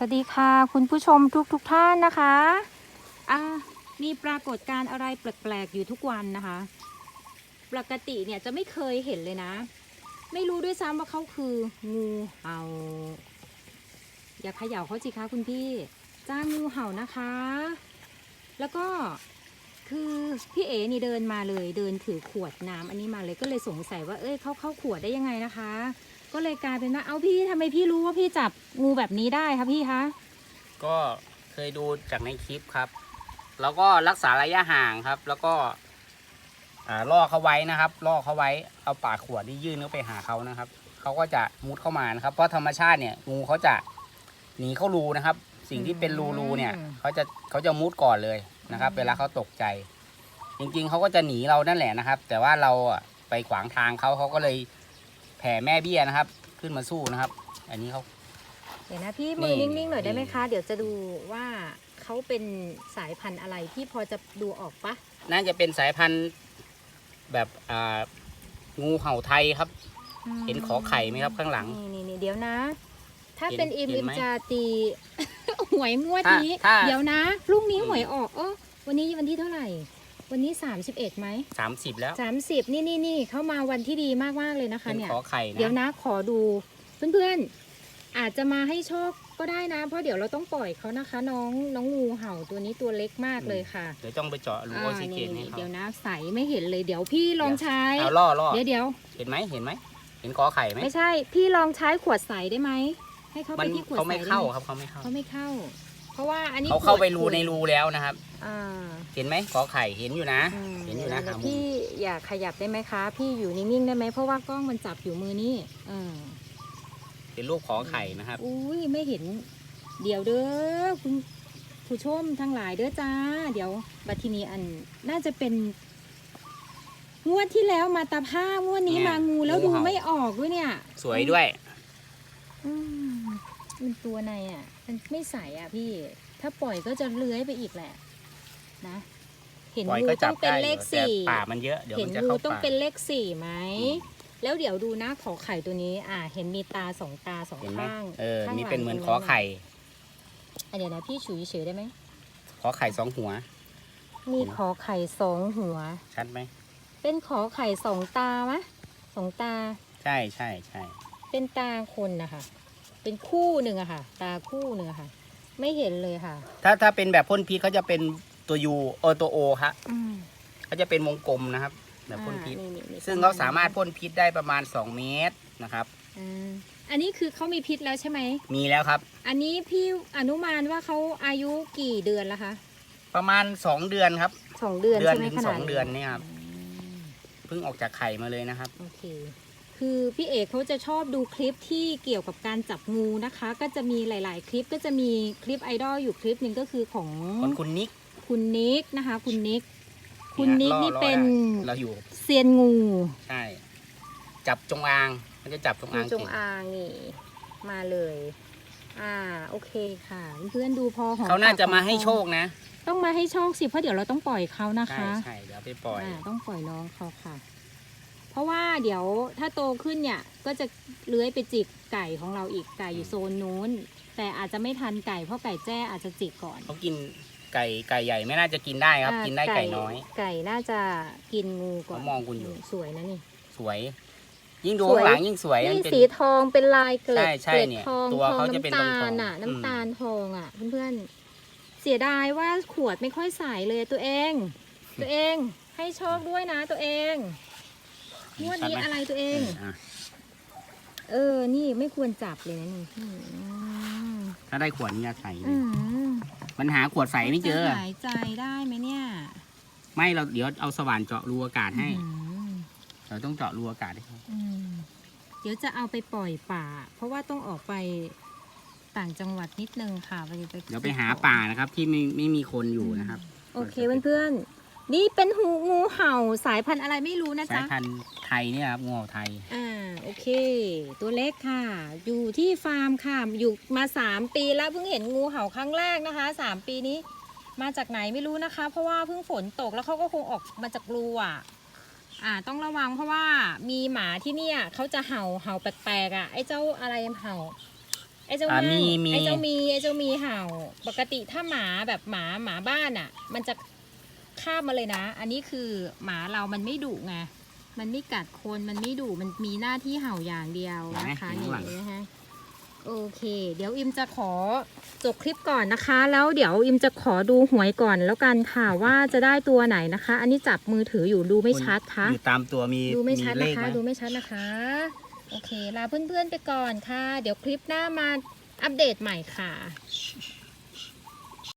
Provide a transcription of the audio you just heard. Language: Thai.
สวัสดีค่ะคุณผู้ชมทุกทุกท่านนะคะอ่ามีปรากฏการณ์อะไรแปลกๆอยู่ทุกวันนะคะ ปกติเนี่ยจะไม่เคยเห็นเลยนะ ไม่รู้ด้วยซ้ำว่าเขาคืองูเห่า อย่าเขย่าเขาสิคะคุณพี่ จ้างงูเห่านะคะ แล้วก็คือพี่เอ๋นี่เดินมาเลยเดินถือขวดน้ำอันนี้มาเลยก็เลยสงสัยว่าเอ้ยเขาเข้าขวดได้ยังไงนะคะ ก็เลยกลายเป็นว่าเอาพี่ทำไมพี่รู้ว่าพี่จับงูแบบนี้ได้คะพี่คะก็เคยดูจากในคลิปครับ แล้วก็รักษาระยะห่างครับ แล้วก็ อ่าล่อเขาไว้นะครับ ล่อเขาไว้เอาปากขวดที่ยื่นเข้าไปหาเขานะครับเขาก็จะมุดเข้ามานะครับ เพราะธรรมชาติเนี่ยงูเขาจะหนีเข้ารูนะครับ สิ่งที่เป็นรูรูเนี่ยเขาจะเขาจะมุดก่อนเลยนะครับ เวลาเขาตกใจ จริงๆเขาก็จะหนีเรานั่นแหละนะครับ แต่ว่าเราอะไปขวางทางเขาเขาก็เลย แผ่แม่เบี้ยนะครับ ขึ้นมาสู้นะครับ อันนี้เขา เดี๋ยวนะพี่มือนี่นิ่งๆหน่อยได้ไหมนี่ คะ เดี๋ยวจะดูว่าเขาเป็นสายพันธุ์อะไรพี่พอจะดูออกปะน่าจะเป็นสายพันธุ์แบบอ่างูเห่าไทยครับ เห็นขอไข่ไหมครับข้างหลัง นี่นี่นี่เดี๋ยวนะ ถ้าเห็นเป็นอิมเห็อินมไหมจะตี หวยงวดถ้านี้ถ้าเดี๋ยวนะพรุ่งนี้อืม หวยออกเออวันนี้วันที่เท่าไหร่ วันนี้ 31ไหมสามสิบแล้ว30 นี่นี่นี่เข้ามาวันที่ดีมากๆเลยนะคะเป็นเนี่ย ขอไข่นะเดี๋ยวนะขอดู เพื่อนๆ อาจจะมาให้โชคก็ได้นะ เพราะเดี๋ยวเราต้องปล่อยเขานะคะ น้องน้องงูเห่าตัวนี้ตัวเล็กมากเลยค่ะเดี๋ยวต้องไปเจาะรูออกซิเจนให้นี่เขาเดี๋ยวนะใสไม่เห็นเลยเดี๋ยวพี่ลองใช้ เอาล่อล่อเดี๋ยวเดี๋ยวเห็นไหมเห็นไหมเห็นขอไข่ไหมไม่ใช่ พี่ลองใช้ขวดใสได้ไหมให้เขามัไปนที่ขวดเขาใสไม่ได้เข้าไหมครับเขาไม่เข้าเขาไม่เข้า เพราะว่าอันนี้เขาเข้าไปขวดรูในรูแล้วนะครับ อ่าเห็นไหมขอไข่เห็นอยู่นะ อืมเห็นอยู่นะดี๋วหามุมพี่อย่าขยับได้ไหมคะ พี่อยู่นิ่งๆได้ไหมเพราะว่ากล้องมันจับอยู่มือนี่เออเป็นรูปขอไข่นะครับ อุ้ยไม่เห็น เดี๋ยวเด้อคุณผู้ชมทั้งหลายเด้อจ้า เดี๋ยวบัดทีนี้อันน่าจะเป็น งวดที่แล้วมาตาผ้างวดนี้เนี่ยมางูแล้วงูดูเห่า ไม่ออกด้วยเนี่ยสวยด้วย อืมมันตัวในอะ มันไม่ใสอะพี่ ถ้าปล่อยก็จะเลื้อยไปอีกแหละ นะ เห็นปล่อยงูก็ต้จัอบงเป็นได้อเลยู่ขแต่สี่ป่ามันเยอะเดี๋ยวเห็นมันจะงูเข้าต้องป่า เป็นเลขสี่ไหม อืมแล้วเดี๋ยวดูนะขอไข่ตัวนี้ อ่า เห็นมีตาสองตาสองเห็นไหมข้างเออข้างนี่หลังเป็นเหมือนตรงขอไข่อะเดี๋ยวนะพี่ฉุยเฉยได้ไหมขอไข่สองหัว มีเห็นไหมขอไข่สองหัว ชัดไหมเป็นขอไข่สองตามะสองตา ใช่ใช่ใช่เป็นตาคนนะคะเป็นคู่หนึ่งอะค่ะ ตาคู่หนึ่งอะค่ะ ไม่เห็นเลยค่ะ ถ้าถ้าเป็นแบบพ่นพิษเขาจะเป็น ตัวยูเออตัวโอครับอืมเขาจะเป็นวงกลมนะครับแบบพ่นพิษ อ่านี่ๆๆซึ่งเขาสามารถพ่นพิษได้ประมาณ 2 เมตรนะครับอืมอันนี้คือเขามีพิษแล้วใช่ไหม มีแล้วครับ อันนี้พี่อนุมานว่าเขาอายุกี่เดือนแล้วคะประมาณ 2 เดือนครับ สองเดือนเดือนใช่ไหมถึงขสนาอดงเดือนเนี่ยครับ อืมเพิ่งออกจากไข่มาเลยนะครับ โอเค คือพี่เอกเขาจะชอบดูคลิปที่เกี่ยวกับการจับงูนะคะ ก็จะมีหลาย ๆ คลิปก็จะมีคลิปไอดอลอยู่คลิปหนึ่งก็คือของคนคุณนิก คุณนิกนะคะ คุณนิก คุณนิกล่อนี่ล่อเป็นได้เราอยู่เซียนงูใช่จับจงอาง มันจะจับจงงูอางจงเก่งอางนี่มาเลย อ่าโอเคค่ะ เพื่อนๆดูพอหอมเขาน่าจะปกมาให้หอคอโชคนะ ต้องมาให้โชคสิเพราะเดี๋ยวเราต้องปล่อยเขานะใช่คะใช่เดี๋ยวไปปล่อยอ่าต้องปล่อยน้องเขาค่ะ เพราะว่าเดี๋ยวถ้าโตขึ้นเนี่ยก็จะเลื้อยไปจิกไก่ของเราอีกไก่อยู่โซนนู้น แต่อาจจะไม่ทันไก่เพราะไก่แจ้อาจจะจิกก่อนเขากิน ไก่ไก่ใหญ่ไม่น่าจะกินได้ครับอ่ากินได้ไก่น้อย ไก่น่าจะกินงูก่อนเขามองคุณอยู่ สวยนะนี่ สวย ยิ่งดูสวยข้างหลังยิ่งสวยมันนี่เป็นสีทองเป็นลายเกล็ดใช่ใช่เกล็ดเนี่ยทองตัวทองเขาจะเป็นน้ำตาทอลงๆน่ะอืมน้ำตาลทองอะ เพื่อนๆ เสียดายว่าขวดไม่ค่อยใสเลยตัวเอง ตัวเองให้โชคด้วยนะตัวเองงวดนี้ชัดไหมอะไรตัวเองอะเออ นี่ไม่ควรจับเลยนะนี่อืมถ้าได้ขวดนี้จะใส่อื มมันหาขวดใส่ไม่เจอ จะหายใจได้ไหมเนี่ยไม่เราเดี๋ยวเอาสว่านเจาะรูอากาศให้ อืมเราต้องเจาะรูอากาศให้เขาอืมเดี๋ยวจะเอาไปปล่อยป่า เพราะว่าต้องออกไปต่างจังหวัดนิดนึงค่ะไปเดี๋ยวไปหาป่านะครับ ที่ไม่ไม่มีคนอยู่นะครับโอเคเพื่อนๆนี่เป็นหูงูเห่าสายพันธุ์อะไรไม่รู้นะสายจ๊ะพันธุ์ไทยเนี่ยครับงูเห่าไทย อ่า โอเค ตัวเล็กค่ะ อยู่ที่ฟาร์มค่ะ อยู่มาสามปีแล้วเพิ่งเห็นงูเห่าครั้งแรกนะคะสามปีนี้ มาจากไหนไม่รู้นะคะ เพราะว่าเพิ่งฝนตกแล้วเขาก็คงออกมาจากรูอะอ่าต้องระวังเพราะว่ามีหมาที่เนี่ยเขาจะเห่าเห่าแปลกๆอะไอ้เจ้าอะไรเห่า ไอ้เจ้าอ่าเง่ามีมี ไอ้เจ้ามีไอ้เจ้ามีเห่า ปกติถ้าหมาแบบหมาหมาบ้านอะ มันจะข้ามมาเลยนะ อันนี้คือหมาเรามันไม่ดุไง มันไม่กัดคนมันไม่ดุมันมีหน้าที่เห่าอย่างเดียวนะคะเห็นนี่ไหมนะฮะโอเค เดี๋ยวอิมจะขอจบคลิปก่อนนะคะ แล้วเดี๋ยวอิมจะขอดูหวยก่อนแล้วกันค่ะว่าจะได้ตัวไหนนะคะ อันนี้จับมือถืออยู่ดูไม่ชัดคะอยู่ตามตัวมีดูไม่ชัดเลนะขคะไหมดูไม่ชัดนะคะ โอเคลาเพื่อนๆไปก่อนค่ะ เดี๋ยวคลิปหน้ามาอัปเดตใหม่ค่ะ